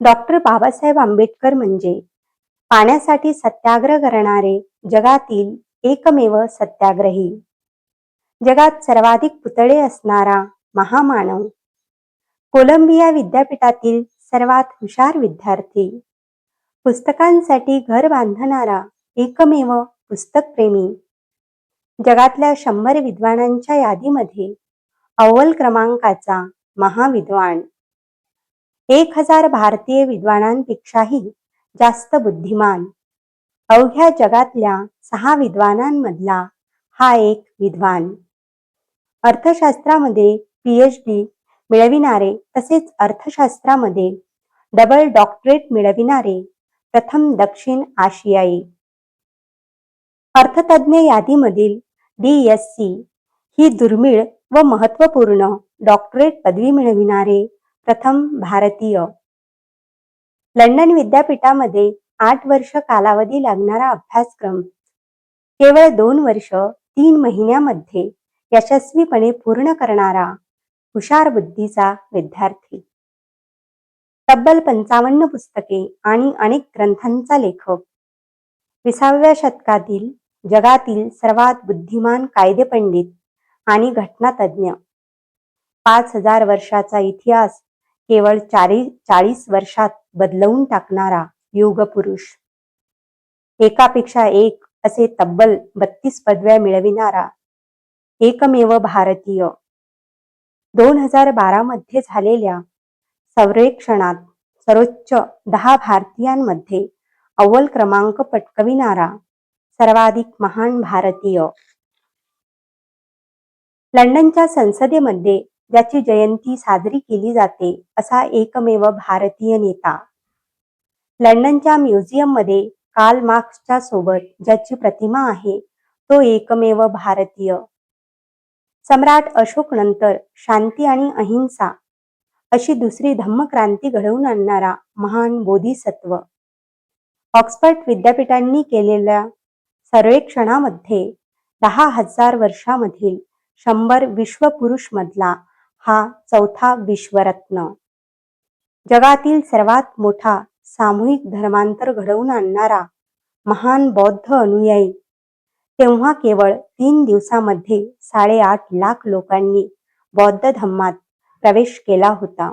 Doctor Babasaheb Ambedkar म्हणजे. पाण्यासाठी सत्याग्रह करणारे जगातील एकमेव सत्याग्रही. जगात सर्वाधिक पुतळे असणारा महामानव. कोलंबिया विद्यापीठातील सर्वात हुशार विद्यार्थी. पुस्तकांसाठी घर बांधणारा एकमेव पुस्तकप्रेमी. जगातल्या शंभर विद्वानांच्या यादीमध्ये अव्वल क्रमांकाचा महाविद्वान. एक हजार भारतीय विद्वानांपेक्षाही जास्त बुद्धिमान. अवघ्या जगातल्या सहा विद्वानांमधला हा एक विद्वान. अर्थशास्त्रामध्ये पीएच डी मिळविणारे तसेच अर्थशास्त्रामध्ये डबल डॉक्टरेट मिळविणारे प्रथम दक्षिण आशियाई. अर्थतज्ञ यादीमधील डी एस सी ही दुर्मिळ व महत्त्वपूर्ण डॉक्टरेट पदवी मिळविणारे प्रथम भारतीय. लंडन विद्यापीठामध्ये आठ वर्ष कालावधी लागणारा अभ्यासक्रम. केवळ दोन वर्ष तीन महिन्यामध्ये यशस्वीपणे पूर्ण करणारा हुशार बुद्धीचा विद्यार्थी. तब्बल पंचावन्न पुस्तके आणि अनेक ग्रंथांचा लेखक. विसाव्या शतकातील जगातील सर्वात बुद्धिमान कायदेपंडित आणि घटनातज्ञ. पाच हजार वर्षाचा इतिहास केवळ चारी चाळीस वर्षात बदलवून टाकणारा युगपुरुष. एकापेक्षा एक असे तब्बल बत्तीस पदव्या मिळविणारा एकमेव भारतीय. दोन हजार बारा मध्ये झालेल्या सर्वेक्षणात सर्वोच्च दहा भारतीयांमध्ये अव्वल क्रमांक पटकविणारा सर्वाधिक महान भारतीय. लंडनच्या संसदेमध्ये ज्याची जयंती साजरी केली जाते असा एकमेव भारतीय नेता. लंडनच्या म्युझियममध्ये कार्ल मार्क्सच्या सोबत ज्याची प्रतिमा आहे तो एकमेव भारतीय. सम्राट अशोक नंतर शांती आणि अहिंसा अशी दुसरी धम्मक्रांती घडवून आणणारा महान बोधिसत्व. ऑक्सफर्ड विद्यापीठांनी केलेल्या सर्वेक्षणामध्ये दहा हजार वर्षामधील शंभर विश्वपुरुष मधला हा चौथा विश्वरत्न. जगातील सर्वात मोठा सामूहिक धर्मांतर घडवून आणणारा महान बौद्ध अनुयायी तेव्हा केवळ तीन दिवसामध्ये साडेआठ लाख लोकांनी बौद्ध धम्मात प्रवेश केला होता.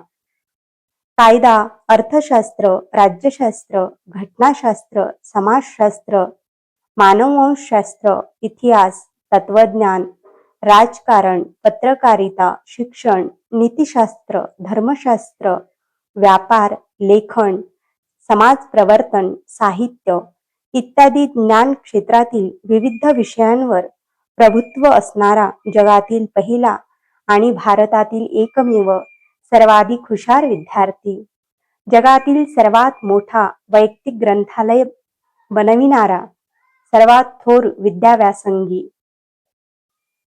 कायदा अर्थशास्त्र राज्यशास्त्र घटनाशास्त्र समाजशास्त्र मानववंशशास्त्र इतिहास तत्वज्ञान राजकारण पत्रकारिता शिक्षण नीतिशास्त्र धर्मशास्त्र व्यापार लेखन समाज प्रवर्तन साहित्य इत्यादी ज्ञान क्षेत्रातील विविध विषयांवर प्रभुत्व असणारा जगातील पहिला आणि भारतातील एकमेव सर्वाधिक हुशार विद्यार्थी. जगातील सर्वात मोठा वैयक्तिक ग्रंथालय बनविणारा सर्वात थोर विद्याव्यासंगी